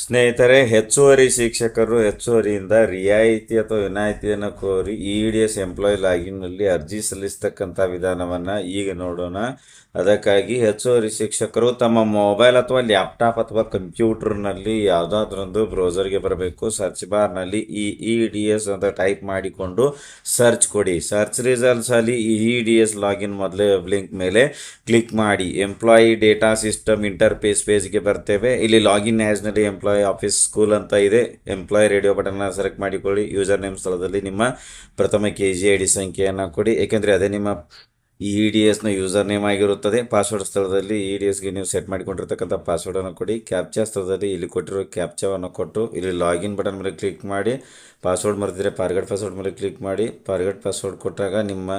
ಸ್ನೇಹಿತರೆ, ಹೆಚ್ಚುವರಿ ಶಿಕ್ಷಕರು ಹೆಚ್ಚುವರಿಯಿಂದ ರಿಯಾಯಿತಿ ಅಥವಾ ವಿನಾಯಿತಿಯನ್ನು ಕೋರಿ ಇ ಡಿ ಎಸ್ ಎಂಪ್ಲಾಯ್ ಲಾಗಿನ್ನಲ್ಲಿ ಅರ್ಜಿ ಸಲ್ಲಿಸ್ತಕ್ಕಂಥ ವಿಧಾನವನ್ನು ಈಗ ನೋಡೋಣ. ಅದಕ್ಕಾಗಿ ಹೆಚ್ಚುವರಿ ಶಿಕ್ಷಕರು ತಮ್ಮ ಮೊಬೈಲ್ ಅಥವಾ ಲ್ಯಾಪ್ಟಾಪ್ ಅಥವಾ ಕಂಪ್ಯೂಟರ್ನಲ್ಲಿ ಯಾವುದಾದ್ರೊಂದು ಬ್ರೌಸರ್ಗೆ ಬರಬೇಕು. ಸರ್ಚ್ ಬಾರ್ನಲ್ಲಿ ಇ ಇ ಡಿ ಎಸ್ ಅಂತ ಟೈಪ್ ಮಾಡಿಕೊಂಡು ಸರ್ಚ್ ಕೊಡಿ. ಸರ್ಚ್ ರಿಸಲ್ಟ್ಸ್ ಅಲ್ಲಿ ಇ ಡಿ ಎಸ್ ಲಾಗಿನ್ ಮೊದಲೇ ಲಿಂಕ್ ಮೇಲೆ ಕ್ಲಿಕ್ ಮಾಡಿ. ಎಂಪ್ಲಾಯಿ ಡೇಟಾ ಸಿಸ್ಟಮ್ ಇಂಟರ್ಫೇಸ್ ಪೇಜ್ಗೆ ಬರ್ತೇವೆ. ಇಲ್ಲಿ ಲಾಗಿನ್ ಆ್ಯಸ್ನಲ್ಲಿ ಎಂಪ್ಲಾಯಿ ಆಫೀಸ್ ಸ್ಕೂಲ್ ಅಂತ ಇದೆ. ಎಂಪ್ಲಾಯ್ ರೇಡಿಯೋ ಬಟನ್ನ ಸೆಲೆಕ್ಟ್ ಮಾಡಿಕೊಳ್ಳಿ. ಯೂಸರ್ ನೇಮ್ ಸ್ಥಳದಲ್ಲಿ ನಿಮ್ಮ ಪ್ರಥಮ ಕೆ ಜಿ ಐ ಡಿ ಸಂಖ್ಯೆಯನ್ನು ಕೊಡಿ. ಏಕೆಂದರೆ ಅದೇ ನಿಮ್ಮ ಇ ಡಿ ಎಸ್ನ ಯೂಸರ್ ನೇಮ್ ಆಗಿರುತ್ತದೆ. ಪಾಸ್ವರ್ಡ್ ಸ್ಥಳದಲ್ಲಿ ಇ ಡಿ ಎಸ್ಗೆ ನೀವು ಸೆಟ್ ಮಾಡಿಕೊಂಡಿರ್ತಕ್ಕಂಥ ಪಾಸ್ವರ್ಡನ್ನು ಕೊಡಿ. ಕ್ಯಾಪ್ಚಾ ಸ್ಥಳದಲ್ಲಿ ಇಲ್ಲಿ ಕೊಟ್ಟಿರೋ ಕ್ಯಾಪ್ಚಾವನ್ನು ಕೊಟ್ಟು ಇಲ್ಲಿ ಲಾಗಿನ್ ಬಟನ್ ಮೇಲೆ ಕ್ಲಿಕ್ ಮಾಡಿ. ಪಾಸ್ವರ್ಡ್ ಮರೆತಿದ್ರೆ ಪಾರ್ಗಡ್ ಪಾಸ್ವರ್ಡ್ ಮೇಲೆ ಕ್ಲಿಕ್ ಮಾಡಿ. ಪಾರ್ಗಡ್ ಪಾಸ್ವರ್ಡ್ ಕೊಟ್ಟಾಗ ನಿಮ್ಮ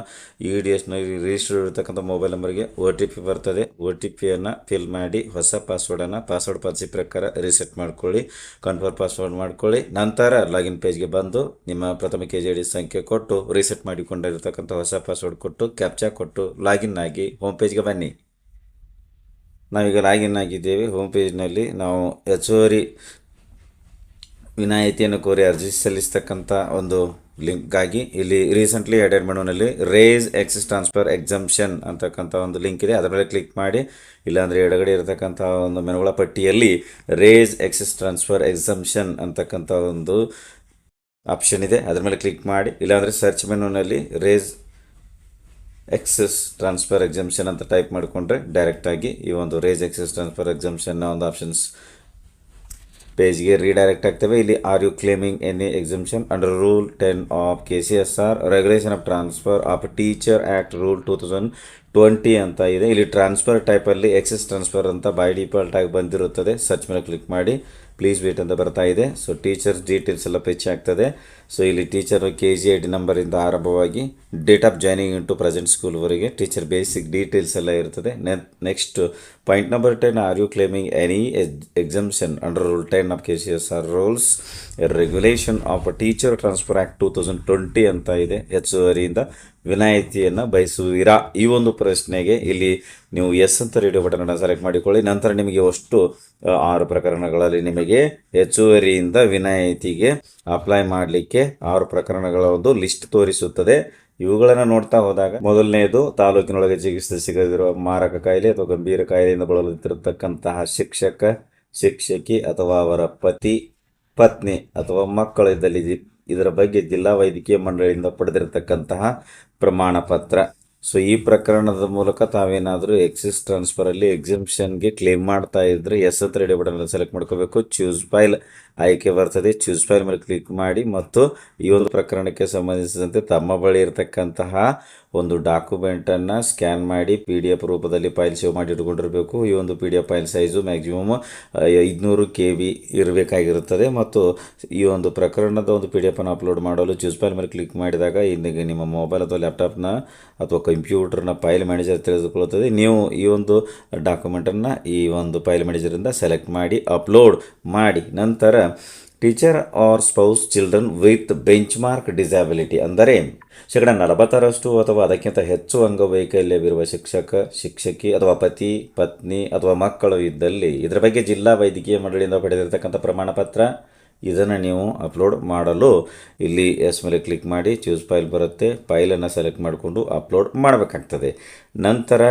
ಇ ಡಿ ಎಸ್ನ ರಿಜಿಸ್ಟರ್ ಇರತಕ್ಕಂಥ ಮೊಬೈಲ್ ನಂಬರ್ಗೆ ಒ ಟಿ ಪಿ ಬರ್ತದೆ. ಒ ಟಿ ಪಿಯನ್ನು ಫಿಲ್ ಮಾಡಿ ಹೊಸ ಪಾಸ್ವರ್ಡನ್ನು ಪಾಸ್ವರ್ಡ್ ಪಾಲಿಸಿ ಪ್ರಕಾರ ರೀಸೆಟ್ ಮಾಡ್ಕೊಳ್ಳಿ. ಕನ್ಫರ್ಮ್ ಪಾಸ್ವರ್ಡ್ ಮಾಡ್ಕೊಳ್ಳಿ. ನಂತರ ಲಾಗಿನ್ ಪೇಜ್ಗೆ ಬಂದು ನಿಮ್ಮ ಪ್ರಥಮ ಕೆ ಜಿ ಡಿ ಸಂಖ್ಯೆ ಕೊಟ್ಟು ರೀಸೆಟ್ ಮಾಡಿಕೊಂಡಿರತಕ್ಕಂಥ ಹೊಸ ಪಾಸ್ವರ್ಡ್ ಕೊಟ್ಟು ಕ್ಯಾಪ್ಚಾ ಕೊಟ್ಟು ಲಾಗಿನ್ ಆಗಿ ಹೋಮ್ ಪೇಜ್ಗೆ ಬನ್ನಿ. ನಾವೀಗ ಲಾಗಿನ್ ಆಗಿದ್ದೇವೆ. ಹೋಮ್ ಪೇಜ್ನಲ್ಲಿ ನಾವು ಹೆಚ್ಚುವರಿ ವಿನಾಯಿತಿಯನ್ನು ಕೋರಿ ಅರ್ಜಿ ಸಲ್ಲಿಸ್ತಕ್ಕಂಥ ಒಂದು ಲಿಂಕ್ಗಾಗಿ ಇಲ್ಲಿ ರೀಸೆಂಟ್ಲಿ ಎಡೆಡ್ ಮೆನುನಲ್ಲಿ ರೇಸ್ ಎಕ್ಸಿಸ್ ಟ್ರಾನ್ಸ್ಫರ್ ಎಕ್ಸಂಪ್ಷನ್ ಅಂತಕ್ಕಂಥ ಒಂದು ಲಿಂಕ್ ಇದೆ. ಅದರ ಮೇಲೆ ಕ್ಲಿಕ್ ಮಾಡಿ, ಇಲ್ಲಾಂದರೆ ಎಡಗಡೆ ಇರತಕ್ಕಂಥ ಒಂದು ಮೆನುಗಳ ಪಟ್ಟಿಯಲ್ಲಿ ರೇಸ್ ಎಕ್ಸಸ್ ಟ್ರಾನ್ಸ್ಫರ್ ಎಕ್ಸಂಪ್ಷನ್ ಅಂತಕ್ಕಂಥ ಒಂದು ಆಪ್ಷನ್ ಇದೆ. ಅದರ ಮೇಲೆ ಕ್ಲಿಕ್ ಮಾಡಿ, ಇಲ್ಲಾಂದರೆ ಸರ್ಚ್ ಮೆನುನಲ್ಲಿ ರೇಸ್ ಎಕ್ಸಸ್ ಟ್ರಾನ್ಸ್ಫರ್ ಎಕ್ಸಮ್ಷನ್ ಅಂತ ಟೈಪ್ ಮಾಡಿಕೊಂಡ್ರೆ ಡೈರೆಕ್ಟಾಗಿ ಈ ಒಂದು ರೇಜ್ ಎಕ್ಸಸ್ ಟ್ರಾನ್ಸ್ಫರ್ ಎಕ್ಸಮ್ಷನ್ನ ಒಂದು ಆಪ್ಷನ್ಸ್ ಪೇಜ್ಗೆ ರೀಡೈರೆಕ್ಟ್ ಆಗ್ತವೆ. ಇಲ್ಲಿ are you claiming any exemption under rule ten of K C S R regulation of transfer of teacher act rule two thousand twenty ಅಂತ ಇದೆ. ಇಲ್ಲಿ ಟ್ರಾನ್ಸ್ಫರ್ ಟೈಪಲ್ಲಿ ಎಕ್ಸಸ್ ಟ್ರಾನ್ಸ್ಫರ್ ಅಂತ ಬೈ ಡಿಫಾಲ್ಟ್ ಆಗಿ ಬಂದಿರುತ್ತದೆ. ಸರ್ಚ್ ಮೇಲೆ ಕ್ಲಿಕ್ ಮಾಡಿ. ಪ್ಲೀಸ್ ವೇಟ್ ಅಂತ ಬರ್ತಾ ಇದೆ. ಸೊ ಟೀಚರ್ಸ್ ಡೀಟೇಲ್ಸ್ ಎಲ್ಲ ಪೆಚ್ ಆಗ್ತದೆ. ಸೊ ಇಲ್ಲಿ teacher K G I D ನಂಬರಿಂದ ಆರಂಭವಾಗಿ date of joining into present ಸ್ಕೂಲ್ವರೆಗೆ teacher basic details ಎಲ್ಲ ಇರ್ತದೆ. Next point number ten are you claiming any exemption under rule ten of K C S R rules regulation of teacher transfer act two thousand twenty ಅಂತ ಇದೆ. ಹೆಚ್ಚುವರಿಯಿಂದ ವಿನಾಯಿತಿಯನ್ನು ಬಯಸುವಿರಾ? ಈ ಒಂದು ಪ್ರಶ್ನೆಗೆ ಇಲ್ಲಿ ನೀವು ಎಸ್ ಅಂತ ರೇಡಿಯೋ ಬಟನನ್ನು ಸೆಲೆಕ್ಟ್ ಮಾಡಿಕೊಳ್ಳಿ. ನಂತರ ನಿಮಗೆ ಅಷ್ಟು ಆರು ಪ್ರಕರಣಗಳಲ್ಲಿ ನಿಮಗೆ ಹೆಚ್ಚುವರಿಯಿಂದ ವಿನಾಯಿತಿಗೆ ಅಪ್ಲೈ ಮಾಡಲಿಕ್ಕೆ ಆರು ಪ್ರಕರಣಗಳ ಒಂದು ಲಿಸ್ಟ್ ತೋರಿಸುತ್ತದೆ. ಇವುಗಳನ್ನು ನೋಡ್ತಾ ಹೋದಾಗ ಮೊದಲನೆಯದು ತಾಲೂಕಿನೊಳಗೆ ಚಿಕಿತ್ಸೆ ಸಿಗದಿರುವ ಮಾರಕ ಕಾಯಿಲೆ ಅಥವಾ ಗಂಭೀರ ಕಾಯಿಲೆಯಿಂದ ಬಳಲುತ್ತಿರತಕ್ಕಂತಹ ಶಿಕ್ಷಕ, ಶಿಕ್ಷಕಿ ಅಥವಾ ಅವರ ಪತಿ, ಪತ್ನಿ ಅಥವಾ ಮಕ್ಕಳು ಇದ್ದಲ್ಲಿ ಇದರ ಬಗ್ಗೆ ಜಿಲ್ಲಾ ವೈದ್ಯಕೀಯ ಮಂಡಳಿಯಿಂದ ಪಡೆದಿರತಕ್ಕಂತಹ ಪ್ರಮಾಣ ಪತ್ರ. ಸೊ ಈ ಪ್ರಕರಣದ ಮೂಲಕ ತಾವೇನಾದರೂ ಎಕ್ಸಿಸ್ ಟ್ರಾನ್ಸ್ಫರಲ್ಲಿ ಎಕ್ಸಿಬಿಷನ್ಗೆ ಕ್ಲೇಮ್ ಮಾಡ್ತಾ ಇದ್ರೆ ಎಸ್ ಹತ್ರ ರೆಡಿ ಬಟನ್ ಸೆಲೆಕ್ಟ್ ಮಾಡ್ಕೋಬೇಕು. ಚೂಸ್ ಫೈಲ್ ಆಯ್ಕೆ ಬರ್ತದೆ. ಚೂಸ್ ಫೈಲ್ ಮೇಲೆ ಕ್ಲಿಕ್ ಮಾಡಿ ಮತ್ತು ಈ ಒಂದು ಪ್ರಕರಣಕ್ಕೆ ಸಂಬಂಧಿಸಿದಂತೆ ತಮ್ಮ ಬಳಿ ಇರತಕ್ಕಂತಹ ಒಂದು ಡಾಕ್ಯುಮೆಂಟನ್ನು ಸ್ಕ್ಯಾನ್ ಮಾಡಿ ಪಿ ಡಿ ಎಫ್ ರೂಪದಲ್ಲಿ ಫೈಲ್ ಸೇವ್ ಮಾಡಿ ಇಟ್ಕೊಂಡಿರಬೇಕು ಈ ಒಂದು P D F file size maximum ಐದುನೂರು ಕೆ ಬಿ ಇರಬೇಕಾಗಿರುತ್ತದೆ. ಮತ್ತು ಈ ಒಂದು ಪ್ರಕರಣದ ಒಂದು ಪಿ ಡಿ ಎಫನ್ನು ಅಪ್ಲೋಡ್ ಮಾಡಲು ಚೂಸ್ ಫೈಲ್ ಮೇಲೆ ಕ್ಲಿಕ್ ಮಾಡಿದಾಗ ಇಂದಿಗೆ ನಿಮ್ಮ ಮೊಬೈಲ್ ಅಥವಾ ಲ್ಯಾಪ್ಟಾಪ್ನ ಅಥವಾ ಕಂಪ್ಯೂಟರ್ನ ಫೈಲ್ ಮ್ಯಾನೇಜರ್ ತಿಳಿದುಕೊಳ್ಳುತ್ತದೆ. ನೀವು ಈ ಒಂದು ಡಾಕ್ಯುಮೆಂಟನ್ನು ಈ ಒಂದು ಫೈಲ್ ಮ್ಯಾನೇಜರಿಂದ ಸೆಲೆಕ್ಟ್ ಮಾಡಿ ಅಪ್ಲೋಡ್ ಮಾಡಿ. ನಂತರ teacher or spouse children with benchmark disability ಅಂದರೆ ಶೇಕಡ ನಲವತ್ತರಷ್ಟು ಅಥವಾ ಅದಕ್ಕಿಂತ ಹೆಚ್ಚು ಅಂಗವೈಕಲ್ಯವಿರುವ ಶಿಕ್ಷಕ, ಶಿಕ್ಷಕಿ ಅಥವಾ ಪತಿ, ಪತ್ನಿ ಅಥವಾ ಮಕ್ಕಳು ಇದ್ದಲ್ಲಿ ಇದರ ಬಗ್ಗೆ ಜಿಲ್ಲಾ ವೈದ್ಯಕೀಯ ಮಂಡಳಿಯಿಂದ ಪಡೆದಿರತಕ್ಕಂಥ ಪ್ರಮಾಣ ಪತ್ರ ಇದನ್ನು ನೀವು ಅಪ್ಲೋಡ್ ಮಾಡಲು ಇಲ್ಲಿ ಎಸ್ ಮೇಲೆ ಕ್ಲಿಕ್ ಮಾಡಿ ಚೂಸ್ ಫೈಲ್ ಬರುತ್ತೆ. ಫೈಲನ್ನು ಸೆಲೆಕ್ಟ್ ಮಾಡಿಕೊಂಡು ಅಪ್ಲೋಡ್ ಮಾಡಬೇಕಾಗ್ತದೆ. ನಂತರ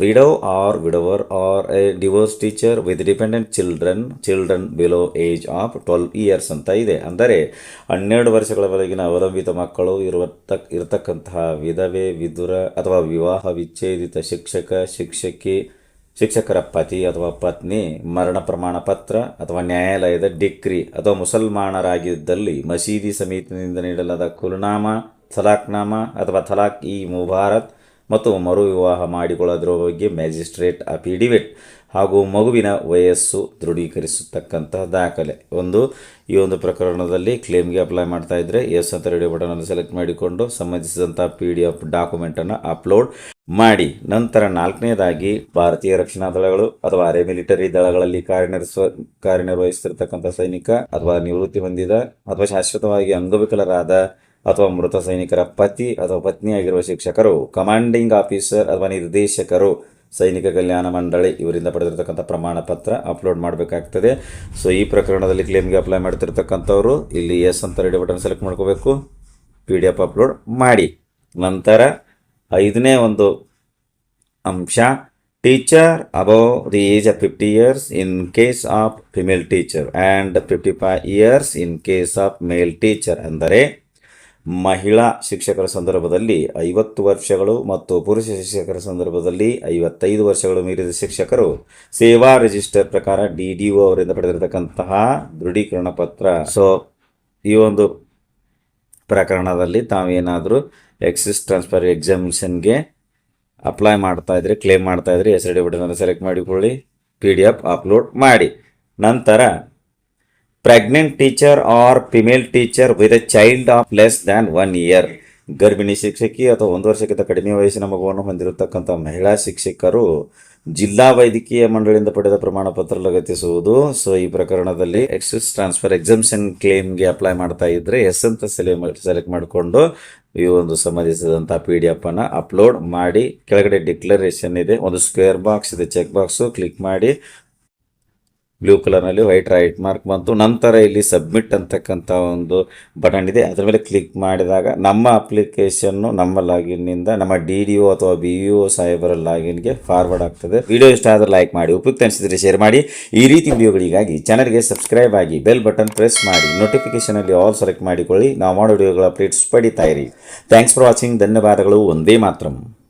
widow or widower or a divorce teacher with dependent children children below age of twelve years ಅಂತ ಇದೆ. ಅಂದರೆ ಹನ್ನೆರಡು ವರ್ಷಗಳವರೆಗಿನ ಅವಲಂಬಿತ ಮಕ್ಕಳು ಇರುವ ಇರತಕ್ಕಂತಹ ವಿಧವೆ ವಿದುರ ಅಥವಾ ವಿವಾಹ ವಿಚ್ಛೇದಿತ ಶಿಕ್ಷಕ, ಶಿಕ್ಷಕಿ ಶಿಕ್ಷಕರ ಪತಿ ಅಥವಾ ಪತ್ನಿ, ಮರಣ ಪ್ರಮಾಣ ಪತ್ರ ಅಥವಾ ನ್ಯಾಯಾಲಯದ ಡಿಕ್ರಿ ಅಥವಾ ಮುಸಲ್ಮಾನರಾಗಿದ್ದಲ್ಲಿ ಮಸೀದಿ ಸಮಿತಿಯಿಂದ ನೀಡಲಾದ ಕುಲ್ನಾಮ ಥಲಾಕ್ನಾಮ ಅಥವಾ ಥಲಾಕ್ ಇ ಮುಬಾರತ್ ಮತ್ತು ಮರು ವಿವಾಹ ಮಾಡಿಕೊಳ್ಳೋದ್ರ ಬಗ್ಗೆ ಮ್ಯಾಜಿಸ್ಟ್ರೇಟ್ ಅಫಿಡಿವಿಟ್ ಹಾಗೂ ಮಗುವಿನ ವಯಸ್ಸು ದೃಢೀಕರಿಸತಕ್ಕಂತಹ ದಾಖಲೆ. ಒಂದು, ಈ ಒಂದು ಪ್ರಕರಣದಲ್ಲಿ ಕ್ಲೇಮ್ಗೆ ಅಪ್ಲೈ ಮಾಡ್ತಾ ಇದ್ದರೆ ಎಸ್ ಅಂತ ರೇಡಿಯೋ ಬಟನನ್ನು ಸೆಲೆಕ್ಟ್ ಮಾಡಿಕೊಂಡು ಸಂಬಂಧಿಸಿದಂಥ ಪಿ ಡಿ ಎಫ್ ಡಾಕ್ಯುಮೆಂಟನ್ನು ಅಪ್ಲೋಡ್ ಮಾಡಿ. ನಂತರ ನಾಲ್ಕನೇದಾಗಿ ಭಾರತೀಯ ರಕ್ಷಣಾ ದಳಗಳು ಅಥವಾ ಅರೆ ಮಿಲಿಟರಿ ದಳಗಳಲ್ಲಿ ಕಾರ್ಯನಿರ್ವ ಕಾರ್ಯನಿರ್ವಹಿಸುತ್ತಿರತಕ್ಕಂಥ ಸೈನಿಕ ಅಥವಾ ನಿವೃತ್ತಿ ಹೊಂದಿದ ಅಥವಾ ಶಾಶ್ವತವಾಗಿ ಅಂಗವಿಕಲರಾದ ಅಥವಾ ಮೃತ ಸೈನಿಕರ ಪತಿ ಅಥವಾ ಪತ್ನಿಯಾಗಿರುವ ಶಿಕ್ಷಕರು ಕಮಾಂಡಿಂಗ್ ಆಫೀಸರ್ ಅಥವಾ ನಿರ್ದೇಶಕರು, ಸೈನಿಕ ಕಲ್ಯಾಣ ಮಂಡಳಿ ಇವರಿಂದ ಪಡೆದಿರತಕ್ಕಂಥ ಪ್ರಮಾಣ ಪತ್ರ ಅಪ್ಲೋಡ್ ಮಾಡಬೇಕಾಗ್ತದೆ. ಸೊ ಈ ಪ್ರಕರಣದಲ್ಲಿ ಕ್ಲೇಮ್ಗೆ ಅಪ್ಲೈ ಮಾಡ್ತಿರ್ತಕ್ಕಂಥವ್ರು, ಇಲ್ಲಿ ಎಸ್ ಅಂತ ರೆಡಿ ಬಟನ್ ಸೆಲೆಕ್ಟ್ ಮಾಡ್ಕೋಬೇಕು. ಪಿ ಡಿ ಎಫ್ ಅಪ್ಲೋಡ್ ಮಾಡಿ. ನಂತರ ಐದನೇ ಒಂದು ಅಂಶ teacher above the age of fifty years in case of female teacher and fifty five years in case of male teacher ಅಂದರೆ ಮಹಿಳಾ ಶಿಕ್ಷಕರ ಸಂದರ್ಭದಲ್ಲಿ ಐವತ್ತು ವರ್ಷಗಳು ಮತ್ತು ಪುರುಷ ಶಿಕ್ಷಕರ ಸಂದರ್ಭದಲ್ಲಿ ಐವತ್ತೈದು ವರ್ಷಗಳು ಮೀರಿದ ಶಿಕ್ಷಕರು ಸೇವಾ ರಿಜಿಸ್ಟರ್ ಪ್ರಕಾರ ಡಿ ಡಿ ಒ ಅವರಿಂದ ಪಡೆದಿರತಕ್ಕಂತಹ ದೃಢೀಕರಣ ಪತ್ರ. ಸೊ ಈ ಒಂದು ಪ್ರಕರಣದಲ್ಲಿ ತಾವೇನಾದರೂ ಎಕ್ಸಿಸ್ ಟ್ರಾನ್ಸ್ಫರ್ ಎಕ್ಸಾಮಿಷನ್ಗೆ ಅಪ್ಲೈ ಮಾಡ್ತಾ ಇದ್ರೆ, ಕ್ಲೇಮ್ ಮಾಡ್ತಾ ಇದ್ರೆ, ಎಸ್ ಡಿ ಬಿಡೋದನ್ನು ಸೆಲೆಕ್ಟ್ ಮಾಡಿಕೊಳ್ಳಿ, ಪಿ ಡಿ ಎಫ್ ಅಪ್ಲೋಡ್ ಮಾಡಿ. ನಂತರ pregnant teacher or female teacher with a child of less than one year ಗರ್ಭಿಣಿ ಶಿಕ್ಷಕಿ ಅಥವಾ ಒಂದು ವರ್ಷಕ್ಕಿಂತ ಕಡಿಮೆ ವಯಸ್ಸಿನ ಮಗುವನ್ನು ಹೊಂದಿರತಕ್ಕಂಥ ಮಹಿಳಾ ಶಿಕ್ಷಕರು ಜಿಲ್ಲಾ ವೈದ್ಯಕೀಯ ಮಂಡಳಿಯಿಂದ ಪಡೆದ ಪ್ರಮಾಣ ಪತ್ರ ಲಗತ್ತಿಸುವುದು. ಸೊ ಈ ಪ್ರಕರಣದಲ್ಲಿ ಎಕ್ಸಸ್ ಟ್ರಾನ್ಸ್ಫರ್ ಎಕ್ಸಮ್ಷನ್ ಕ್ಲೇಮ್ಗೆ ಅಪ್ಲೈ ಮಾಡ್ತಾ ಇದ್ರೆ ಎಸ್ ಅಂತ ಸೆಲೆ ಸೆಲೆಕ್ಟ್ ಮಾಡಿಕೊಂಡು ಈ ಒಂದು ಸಂಬಂಧಿಸಿದಂಥ ಪಿ ಡಿ ಎಫ್ ಅನ್ನು ಅಪ್ಲೋಡ್ ಮಾಡಿ, ಕೆಳಗಡೆ ಡಿಕ್ಲರೇಷನ್ ಇದೆ. ಒಂದು ಸ್ಕ್ವೇರ್ ಬಾಕ್ಸ್ ಇದೆ ಚೆಕ್ ಬಾಕ್ಸು ಕ್ಲಿಕ್ ಮಾಡಿ ಬ್ಲೂ ಕಲರ್ನಲ್ಲಿ ವೈಟ್ ರೈಟ್ ಮಾರ್ಕ್ ಬಂತು. ನಂತರ ಇಲ್ಲಿ ಸಬ್ಮಿಟ್ ಅಂತಕ್ಕಂಥ ಒಂದು ಬಟನ್ ಇದೆ. ಅದರ ಮೇಲೆ ಕ್ಲಿಕ್ ಮಾಡಿದಾಗ ನಮ್ಮ ಅಪ್ಲಿಕೇಶನ್ನು ನಮ್ಮ ಲಾಗಿನ್ನಿಂದ ನಮ್ಮ ಡಿ ಡಿ ಒ ಅಥವಾ ಬಿ ಇ ಒ ಸಾಹೇಬರ ಲಾಗಿನ್ಗೆ ಫಾರ್ವರ್ಡ್ ಆಗ್ತದೆ. ವಿಡಿಯೋ ಇಷ್ಟ ಆದರೆ ಲೈಕ್ ಮಾಡಿ, ಉಪಯುಕ್ತ ಅನಿಸಿದರೆ ಶೇರ್ ಮಾಡಿ. ಈ ರೀತಿ ವಿಡಿಯೋಗಳಿಗಾಗಿ ಚಾನಲ್ಗೆ ಸಬ್ಸ್ಕ್ರೈಬ್ ಆಗಿ ಬೆಲ್ ಬಟನ್ ಪ್ರೆಸ್ ಮಾಡಿ. ನೋಟಿಫಿಕೇಷನಲ್ಲಿ ಆಲ್ ಸೆಲೆಕ್ಟ್ ಮಾಡಿಕೊಳ್ಳಿ. ನಾವು ಮಾಡೋ ವಿಡಿಯೋಗಳ ಅಪ್ಡೇಟ್ಸ್ ಪಡಿತಾ ಇರಿ. Thanks for watching. ಧನ್ಯವಾದಗಳು. ಒಂದೇ ಮಾತ್ರಂ.